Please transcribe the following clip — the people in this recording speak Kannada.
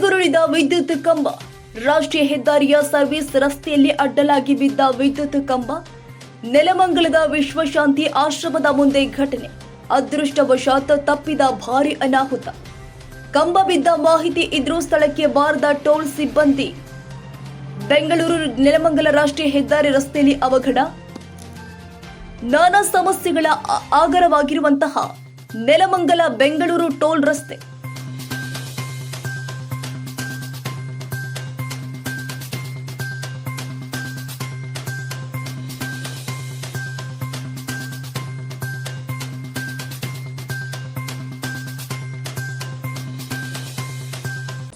ನೆಲೆಗುರುಳಿದ ವಿದ್ಯುತ್ ಕಂಬ. ರಾಷ್ಟ್ರೀಯ ಹೆದ್ದಾರಿಯ ಸರ್ವಿಸ್ ರಸ್ತೆಯಲ್ಲಿ ಅಡ್ಡಲಾಗಿ ಬಿದ್ದ ವಿದ್ಯುತ್ ಕಂಬ. ನೆಲಮಂಗಲದ ವಿಶ್ವಶಾಂತಿ ಆಶ್ರಮದ ಮುಂದೆ ಘಟನೆ. ಅದೃಷ್ಟವಶಾತ್ ತಪ್ಪಿದ ಭಾರಿ ಅನಾಹುತ. ಕಂಬ ಬಿದ್ದ ಮಾಹಿತಿ ಇದ್ರೂ ಸ್ಥಳಕ್ಕೆ ಬಾರದ ಟೋಲ್ ಸಿಬ್ಬಂದಿ. ಬೆಂಗಳೂರು ನೆಲಮಂಗಲ ರಾಷ್ಟ್ರೀಯ ಹೆದ್ದಾರಿ ರಸ್ತೆಯಲ್ಲಿ ಅವಘಡ. ನಾನಾ ಸಮಸ್ಯೆಗಳ ಆಗರವಾಗಿರುವಂತಹ ನೆಲಮಂಗಲ ಬೆಂಗಳೂರು ಟೋಲ್ ರಸ್ತೆ.